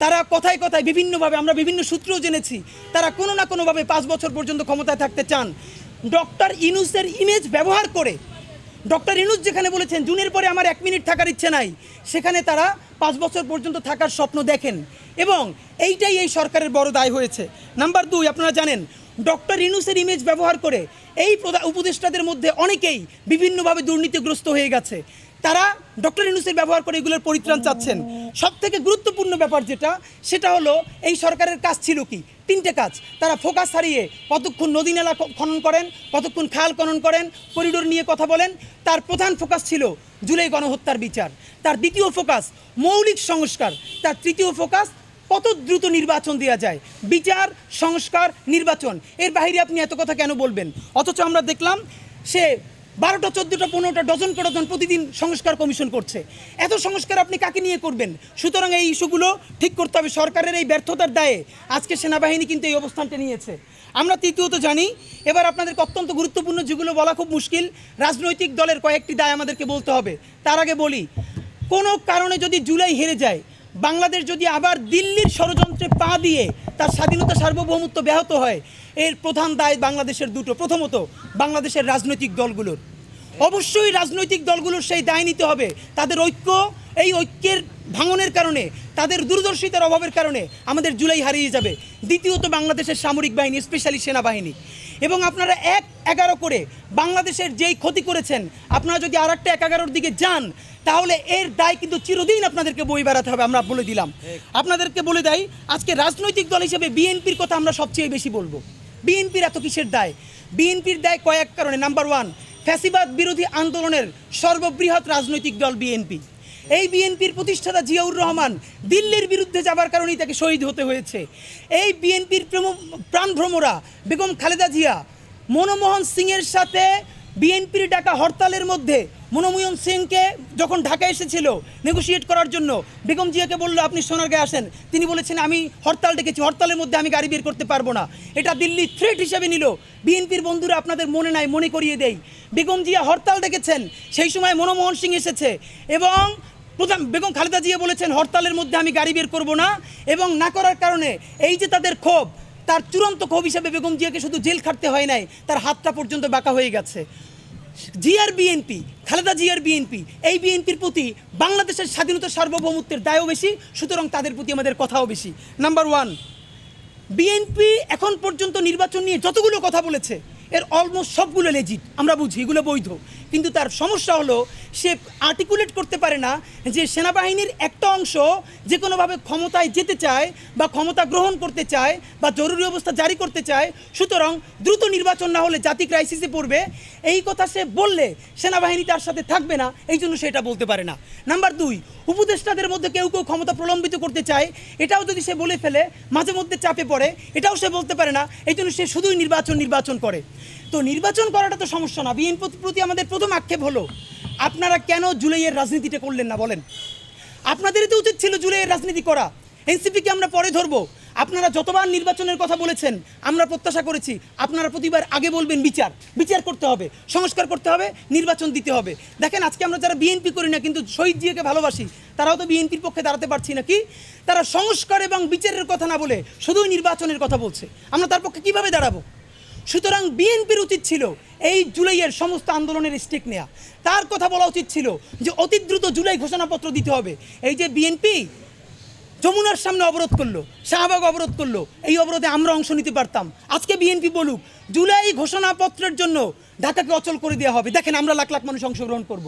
তারা কথায় কথায় বিভিন্নভাবে, আমরা বিভিন্ন সূত্রও জেনেছি, তারা কোনো না কোনোভাবে পাঁচ বছর পর্যন্ত ক্ষমতায় থাকতে চান। ডক্টর ইনুসের ইমেজ ব্যবহার করে, ডক্টর ইনুস যেখানে বলেছেন, জুনের পরে আমার এক মিনিট থাকার ইচ্ছে নাই। সেখানে তারা পাঁচ বছর পর্যন্ত থাকার স্বপ্ন দেখেন এবং এইটাই এই সরকারের বড় দায় হয়েছে। নাম্বার দুই, আপনারা জানেন, ডক্টর ইনুসের ইমেজ ব্যবহার করে এই উপদেষ্টাদের মধ্যে অনেকেই বিভিন্নভাবে দুর্নীতিগ্রস্ত হয়ে গেছে। তারা ডক্টর ইনুসের ব্যবহার করে এগুলোর পরিত্রাণ চাচ্ছেন। সব থেকে গুরুত্বপূর্ণ ব্যাপার যেটা, সেটা হলো, এই সরকারের কাজ ছিল কি? তিনটে কাজ। তারা ফোকাস হারিয়ে কতক্ষণ নদী নালা খনন করেন, কতক্ষণ খাল খনন করেন, করিডোর নিয়ে কথা বলেন। তার প্রধান ফোকাস ছিল জুলাই গণহত্যার বিচার। তার দ্বিতীয় ফোকাস মৌলিক সংস্কার। তার তৃতীয় ফোকাস কত দ্রুত নির্বাচন দেওয়া যায়। বিচার, সংস্কার, নির্বাচন। এর বাইরে আপনি এত কথা কেন বলবেন? অথচ আমরা দেখলাম, সে বারোটা, চোদ্দোটা, পনেরোটা ডজন কে ডজন প্রতিদিন সংস্কার কমিশন করছে। এত সংস্কার আপনি কাকে নিয়ে করবেন? সুতরাং এই ইস্যুগুলো ঠিক করতে হবে সরকারের এই ব্যর্থতার দায়ে। আজকে সেনাবাহিনী কিন্তু এই অবস্থানটা নিয়েছে। আমরা তৃতীয়ত জানি, এবার আপনাদেরকে অত্যন্ত গুরুত্বপূর্ণ যেগুলো বলা খুব মুশকিল, রাজনৈতিক দলের কয়েকটি দায় আমাদেরকে বলতে হবে। তার আগে বলি, কোনো কারণে যদি জুলাই হেরে যায়, বাংলাদেশ যদি আবার দিল্লির ষড়যন্ত্রে পা দিয়ে তার স্বাধীনতা সার্বভৌমত্ব ব্যাহত হয়। এর প্রধান দায় বাংলাদেশের দুটো। প্রথমত, বাংলাদেশের রাজনৈতিক দলগুলোর। অবশ্যই রাজনৈতিক দলগুলোর সেই দায় নিতে হবে। তাদের ঐক্য এই ঐক্যের ভাঙনের কারণে, তাদের দূরদর্শিতার অভাবের কারণে আমাদের জুলাই হারিয়ে যাবে। দ্বিতীয়ত বাংলাদেশের সামরিক বাহিনী, স্পেশালি সেনাবাহিনী। এবং আপনারা এক এগারো করে বাংলাদেশের যেই ক্ষতি করেছেন, আপনারা যদি আর একটা এক এগারোর দিকে যান, তাহলে এর দায় কিন্তু চিরদিন আপনাদেরকে বই বেড়াতে হবে, আমরা বলে দিলাম। আপনাদেরকে বলে দেয় আজকে রাজনৈতিক দল হিসেবে বিএনপির কথা আমরা সবচেয়ে বেশি বলব। বিএনপির এত কিসের দায়? বিএনপির দায় কয়েক কারণে। নাম্বার ওয়ান ফ্যাসিবাদ বিরোধী আন্দোলনের সর্ববৃহৎ রাজনৈতিক দল বিএনপি। এই বিএনপির প্রতিষ্ঠাতা জিয়াউর রহমান দিল্লির বিরুদ্ধে যাবার কারণেই তাকে শহীদ হতে হয়েছে। এই বিএনপির প্রাণভ্রমরা বেগম খালেদা জিয়া, মনমোহন সিংয়ের সাথে বিএনপির ডাকা হরতালের মধ্যে মনমোহন সিংকে যখন ঢাকা এসেছিল নেগোশিয়েট করার জন্য, বেগম জিয়াকে বলল, আপনি সোনারগাঁয়ে আসেন। তিনি বলেছেন, আমি হরতাল ডেকেছি, হরতালের মধ্যে আমি গাড়ি বের করতে পারব না। এটা দিল্লি থ্রেট হিসেবে নিল। বিএনপির বন্ধুরা আপনাদের মনে নাই, মনে করিয়ে দেই। বেগম জিয়া হরতাল ডেকেছেন, সেই সময় মনমোহন সিং এসেছে এবং প্রধান বেগম খালেদা জিয়া বলেছেন, হরতালের মধ্যে আমি গাড়ি বের করব না এবং না করার কারণে এই যে তাদের ক্ষোভ, তার চূড়ান্ত ক্ষোভ হিসেবে বেগম জিয়াকে শুধু জেল খাটতে হয় নাই, তার হাতটা পর্যন্ত বাঁকা হয়ে গেছে। জিআর বিএনপি, খালেদা জিয়ার বিএনপি, এই বিএনপির প্রতি বাংলাদেশের স্বাধীনতা সার্বভৌমত্বের দায়ও বেশি, সুতরাং তাদের প্রতি আমাদের কথাও বেশি। নাম্বার ওয়ান বিএনপি এখন পর্যন্ত নির্বাচন নিয়ে যতগুলো কথা বলেছে, এর অলমোস্ট সবগুলো লেজিট আমরা বুঝি, এগুলো বৈধ। কিন্তু তার সমস্যা হলো সে আর্টিকুলেট করতে পারে না যে সেনাবাহিনীর একটা অংশ যে কোনোভাবে ক্ষমতায় যেতে চায় বা ক্ষমতা গ্রহণ করতে চায় বা জরুরি অবস্থা জারি করতে চায়, সুতরাং দ্রুত নির্বাচন না হলে জাতি ক্রাইসিসে পড়বে। এই কথা সে বললে সেনাবাহিনী তার সাথে থাকবে না, এই জন্য সেটা বলতে পারে না। নাম্বার দুই, উপদেষ্টাদের মধ্যে কেউ কেউ ক্ষমতা প্রলম্বিত করতে চায়, এটাও যদি সে বলে ফেলে, মাঝে মধ্যে চাপে পড়ে, এটাও সে বলতে পারে না, এই জন্য সে শুধুই নির্বাচন নির্বাচন করে। তো নির্বাচন করাটা তো সমস্যা না। বিএনপির প্রতি আমাদের প্রথম আক্ষেপ হলো, আপনারা কেন জুলাইয়ের রাজনীতিটা করলেন না বলেন? আপনাদেরই তো উচিত ছিল জুলাইয়ের রাজনীতি করা। এনসিপিকে আমরা পরে ধরবো। আপনারা যতবার নির্বাচনের কথা বলেছেন, আমরা প্রত্যাশা করেছি, আপনারা প্রতিবার আগে বলবেন বিচার। বিচার করতে হবে, সংস্কার করতে হবে, নির্বাচন দিতে হবে। দেখেন, আজকে আমরা যারা বিএনপি করি না, কিন্তু শহীদ জিয়াকে ভালোবাসি, তারাও তো বিএনপির পক্ষে দাঁড়াতে পারছি না কি তারা সংস্কার এবং বিচারের কথা না বলে শুধুই নির্বাচনের কথা বলছে। আমরা তার পক্ষে কীভাবে দাঁড়াবো? সুতরাং বিএনপির উচিত ছিল এই জুলাইয়ের সমস্ত আন্দোলনের স্টেক নেওয়া তার কথা বলা উচিত ছিল যে অতি দ্রুত জুলাই ঘোষণাপত্র দিতে হবে। এই যে বিএনপি যমুনার সামনে অবরোধ করল, শাহবাগ অবরোধ করল, এই অবরোধে আমরা অংশ নিতে পারতাম। আজকে বিএনপি বলুক, জুলাই ঘোষণাপত্রের জন্য ঢাকাকে অচল করে দেওয়া হবে। দেখেন আমরা লাখ লাখ মানুষ অংশগ্রহণ করব।